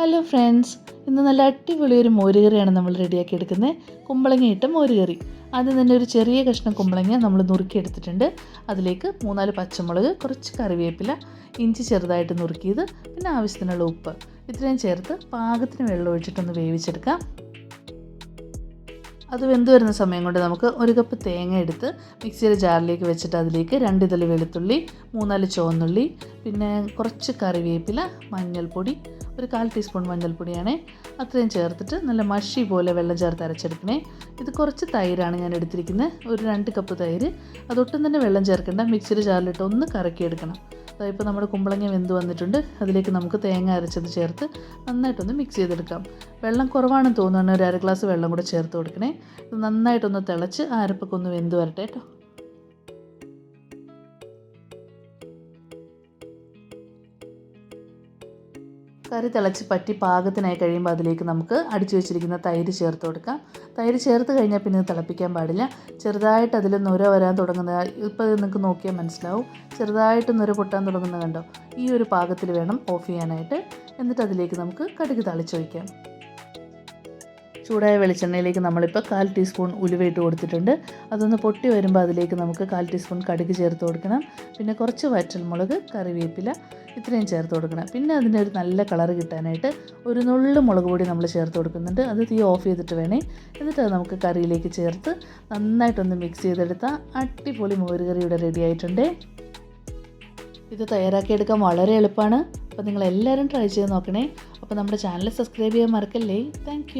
Hello friends ഇന്ന് നല്ല അടിപൊളി ഒരു മോരുകറിയാണ് നമ്മൾ റെഡിയാക്കി എടുക്കുന്നത്. കുമ്പളങ്ങ ഇട്ട മോരുകറി. ആദ്യം തന്നെ ഒരു ചെറിയ കഷ്ണം കുമ്പളങ്ങ നമ്മൾ നുറുക്കി എടുത്തിട്ടുണ്ട്. അതിലേക്ക് മൂന്നാൽ പച്ചമുളക് കുറച്ച് കറിവേപ്പില ഇഞ്ചി ചെറുതായിട്ട് നുറുക്കിയത് പിന്നെ ആവശ്യത്തിനുള്ള ഉപ്പ്. ഇത്രയും ചേർത്ത് പാകത്തിന് വെള്ളം ഒഴിച്ചിട്ടൊന്ന് വേവിച്ചെടുക്കാം. അത് വെന്ത് വരുന്ന സമയം കൊണ്ട് നമുക്ക് ഒരു കപ്പ് തേങ്ങ എടുത്ത് മിക്സിയുടെ ജാറിലേക്ക് വെച്ചിട്ട് അതിലേക്ക് രണ്ട് ഇതൾ വെളുത്തുള്ളി മൂന്നാൽ ചുവന്നുള്ളി പിന്നെ കുറച്ച് കറിവേപ്പില മഞ്ഞൾപ്പൊടി ഒരു കാൽ ടീസ്പൂൺ മഞ്ഞൾപ്പൊടിയാണേ. അത്രയും ചേർത്തിട്ട് നല്ല മഷി പോലെ വെള്ളം ചേർത്ത് അരച്ചെടുക്കണേ. ഇത് കുറച്ച് തൈരാണ് ഞാൻ എടുത്തിരിക്കുന്നത്. ഒരു രണ്ട് കപ്പ് തൈര്. അതൊട്ടും തന്നെ വെള്ളം ചേർക്കേണ്ട. മിക്സിയുടെ ജാറിലിട്ട് ഒന്ന് കറക്കിയെടുക്കണം. ഇപ്പോൾ നമ്മുടെ കുമ്പളങ്ങ വെന്ത് വന്നിട്ടുണ്ട്. അതിലേക്ക് നമുക്ക് തേങ്ങ അരച്ചത് ചേർത്ത് നന്നായിട്ടൊന്ന് മിക്സ് ചെയ്തെടുക്കാം. വെള്ളം കുറവാണെന്ന് തോന്നുകയാണെങ്കിൽ ഒരു അര ഗ്ലാസ് വെള്ളം കൂടെ ചേർത്ത് കൊടുക്കണേ. ഇത് നന്നായിട്ടൊന്ന് തിളച്ച് ആ അരപ്പൊക്കെ ഒന്ന് വെന്ത് വരട്ടെ കേട്ടോ. കറി തിളച്ച് പറ്റി പാകത്തിനായി കഴിയുമ്പോൾ അതിലേക്ക് നമുക്ക് അടിച്ചു വെച്ചിരിക്കുന്ന തൈര് ചേർത്ത് കൊടുക്കാം. തൈര് ചേർത്ത് കഴിഞ്ഞാൽ പിന്നെ തിളപ്പിക്കാൻ പാടില്ല. ചെറുതായിട്ട് അതിൽ നുര വരാൻ തുടങ്ങുന്ന ഇപ്പോൾ നിങ്ങൾക്ക് നോക്കിയാൽ മനസ്സിലാവും. ചെറുതായിട്ട് നുര പൊട്ടാൻ തുടങ്ങുന്ന കണ്ടോ? ഈ ഒരു പാകത്തിൽ വേണം ഓഫ് ചെയ്യാനായിട്ട്. എന്നിട്ട് അതിലേക്ക് നമുക്ക് കടുക് തളിച്ച് വയ്ക്കാം ചൂടായ വെളിച്ചെണ്ണയിലേക്ക് നമ്മളിപ്പോൾ കാൽ ടീസ്പൂൺ ഉലുവ ഇട്ട് കൊടുത്തിട്ടുണ്ട്. അതൊന്ന് പൊട്ടി വരുമ്പോൾ അതിലേക്ക് നമുക്ക് കാൽ ടീസ്പൂൺ കടുക് ചേർത്ത് കൊടുക്കണം. പിന്നെ കുറച്ച് വറ്റൽമുളക് കറിവേപ്പില ഇത്രയും ചേർത്ത് കൊടുക്കണം. പിന്നെ അതിന്റെ ഒരു നല്ല കളർ കിട്ടാനായിട്ട് ഒരു നുള്ളു മുളക് പൊടി നമ്മൾ ചേർത്ത് കൊടുക്കുന്നുണ്ട്. അത് തീ ഓഫ് ചെയ്തിട്ട് വേണേ. എന്നിട്ട് അത് നമുക്ക് കറിയിലേക്ക് ചേർത്ത് നന്നായിട്ടൊന്ന് മിക്സ് ചെയ്തെടുത്താൽ അടിപൊളി മോര് കറി ഇവിടെ റെഡി ആയിട്ടുണ്ട്. ഇത് തയ്യാറാക്കിയെടുക്കാൻ വളരെ എളുപ്പമാണ്. അപ്പോൾ നിങ്ങൾ എല്ലാവരും ട്രൈ ചെയ്ത് നോക്കണേ. അപ്പോൾ നമ്മുടെ ചാനൽ സബ്സ്ക്രൈബ് ചെയ്യാൻ മറക്കല്ലേ? താങ്ക്